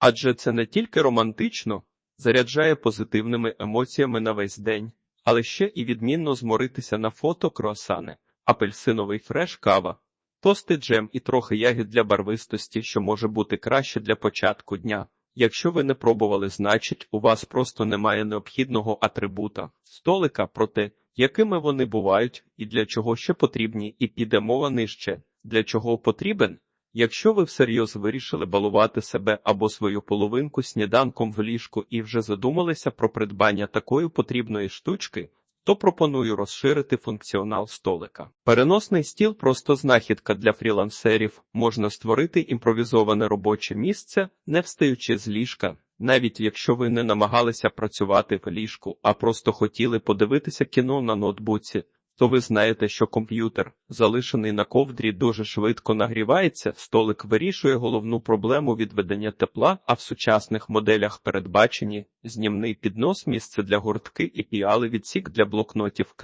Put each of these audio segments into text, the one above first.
Адже це не тільки романтично, заряджає позитивними емоціями на весь день, але ще і відмінно зморитися на фото круасани, апельсиновий фреш кава, тости джем і трохи ягід для барвистості, що може бути краще для початку дня. Якщо ви не пробували, значить у вас просто немає необхідного атрибута столика про те, якими вони бувають і для чого ще потрібні, і піде мова нижче, для чого потрібен. Якщо ви всерйоз вирішили балувати себе або свою половинку сніданком в ліжку і вже задумалися про придбання такої потрібної штучки, то пропоную розширити функціонал столика. Переносний стіл просто знахідка для фрілансерів, можна створити імпровізоване робоче місце, не встаючи з ліжка. Навіть якщо ви не намагалися працювати в ліжку, а просто хотіли подивитися кіно на ноутбуці, то ви знаєте, що комп'ютер, залишений на ковдрі, дуже швидко нагрівається, столик вирішує головну проблему відведення тепла, а в сучасних моделях передбачені знімний піднос, місце для гуртки і піали відсік для блокнотів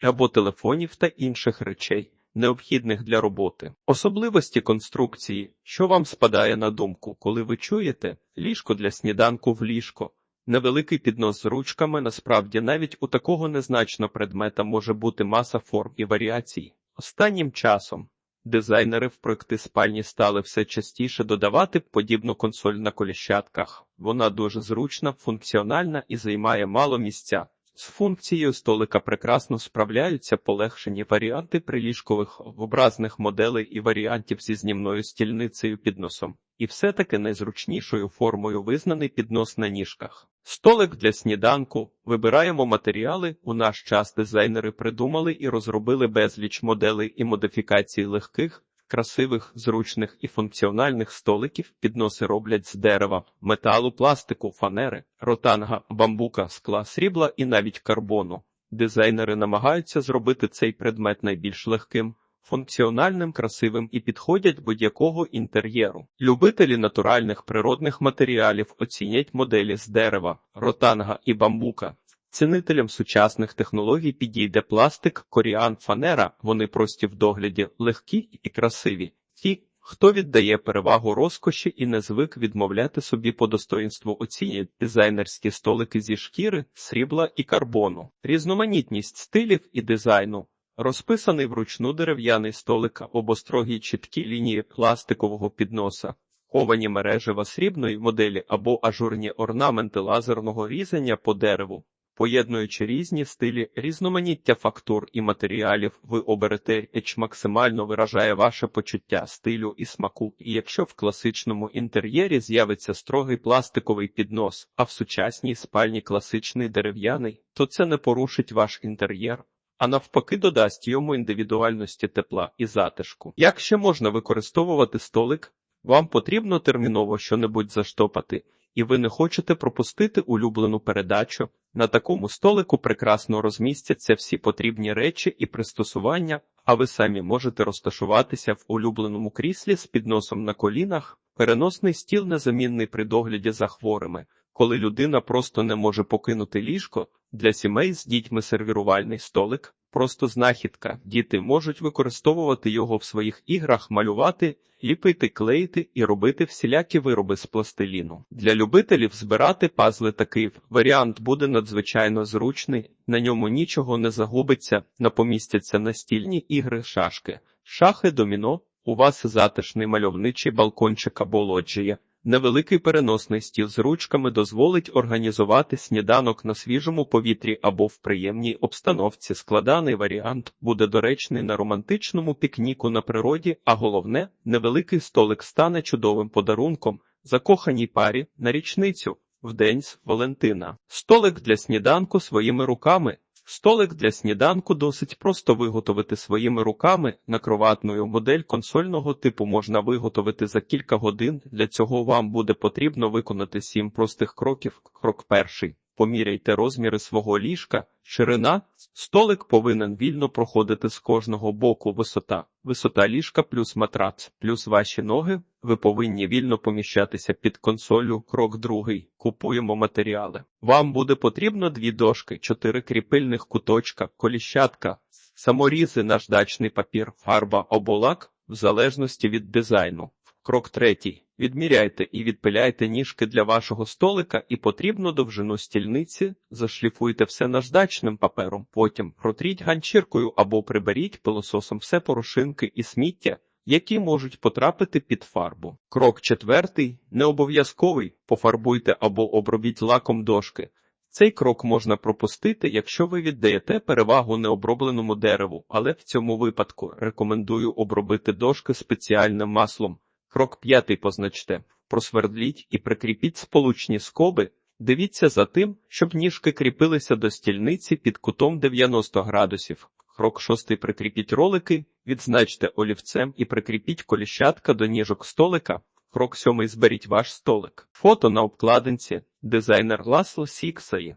або телефонів та інших речей, необхідних для роботи. Особливості конструкції, що вам спадає на думку, коли ви чуєте ліжко для сніданку в ліжко. Невеликий піднос з ручками, насправді навіть у такого незначного предмета може бути маса форм і варіацій. Останнім часом дизайнери в проекти спальні стали все частіше додавати подібну консоль на коліщатках. Вона дуже зручна, функціональна і займає мало місця. З функцією столика прекрасно справляються полегшені варіанти приліжкових образних моделей і варіантів зі знімною стільницею підносом. І все-таки найзручнішою формою визнаний піднос на ніжках. Столик для сніданку. Вибираємо матеріали. У наш час дизайнери придумали і розробили безліч моделей і модифікацій легких, красивих, зручних і функціональних столиків. Підноси роблять з дерева, металу, пластику, фанери, ротанга, бамбука, скла, срібла і навіть карбону. Дизайнери намагаються зробити цей предмет найбільш легким функціональним, красивим і підходять будь-якого інтер'єру. Любителі натуральних природних матеріалів оцінять моделі з дерева, ротанга і бамбука. Цінителям сучасних технологій підійде пластик, коріан, фанера, вони прості в догляді, легкі і красиві. Ті, хто віддає перевагу розкоші і не звик відмовляти собі по достоїнству оцінять дизайнерські столики зі шкіри, срібла і карбону, різноманітність стилів і дизайну. Розписаний вручну дерев'яний столик або строгі чіткі лінії пластикового підноса, ховані мережева срібної моделі або ажурні орнаменти лазерного різання по дереву. Поєднуючи різні стилі, різноманіття фактур і матеріалів, ви оберете еч максимально виражає ваше почуття стилю і смаку. І якщо в класичному інтер'єрі з'явиться строгий пластиковий піднос, а в сучасній спальні класичний дерев'яний, то це не порушить ваш інтер'єр а навпаки додасть йому індивідуальності тепла і затишку. Як ще можна використовувати столик, вам потрібно терміново щонебудь заштопати, і ви не хочете пропустити улюблену передачу. На такому столику прекрасно розмістяться всі потрібні речі і пристосування, а ви самі можете розташуватися в улюбленому кріслі з підносом на колінах, переносний стіл незамінний при догляді за хворими. Коли людина просто не може покинути ліжко, для сімей з дітьми сервірувальний столик просто знахідка. Діти можуть використовувати його в своїх іграх, малювати, ліпити, клеїти і робити всілякі вироби з пластиліну. Для любителів збирати пазли такий варіант буде надзвичайно зручний, на ньому нічого не загубиться, напомістяться настільні ігри, шашки, шахи, доміно. У вас затишний мальовничий балкончик або лоджія. Невеликий переносний стіл з ручками дозволить організувати сніданок на свіжому повітрі або в приємній обстановці. Складаний варіант буде доречний на романтичному пікніку на природі, а головне, невеликий столик стане чудовим подарунком закоханій парі на річницю в день з Валентина. Столик для сніданку своїми руками. Столик для сніданку досить просто виготовити своїми руками. Накроватною модель консольного типу можна виготовити за кілька годин. Для цього вам буде потрібно виконати сім простих кроків. Крок перший. Поміряйте розміри свого ліжка, ширина, столик повинен вільно проходити з кожного боку висота, висота ліжка плюс матрац, плюс ваші ноги. Ви повинні вільно поміщатися під консолю. Крок другий. Купуємо матеріали. Вам буде потрібно дві дошки, чотири кріпильних куточка, коліщатка, саморізи, наждачний папір, фарба або лак, в залежності від дизайну. Крок третій. Відміряйте і відпиляйте ніжки для вашого столика і потрібну довжину стільниці, зашліфуйте все наждачним папером, потім протріть ганчіркою або приберіть пилососом все порошинки і сміття, які можуть потрапити під фарбу. Крок четвертий не обов'язковий, пофарбуйте або обробіть лаком дошки. Цей крок можна пропустити, якщо ви віддаєте перевагу необробленому дереву, але в цьому випадку рекомендую обробити дошки спеціальним маслом. Крок п'ятий позначте. Просвердліть і прикріпіть сполучні скоби. Дивіться за тим, щоб ніжки кріпилися до стільниці під кутом 90 градусів. Крок шостий прикріпіть ролики, відзначте олівцем і прикріпіть коліщатка до ніжок столика. Крок сьомий зберіть ваш столик. Фото на обкладинці. Дизайнер Ласло Сіксаї.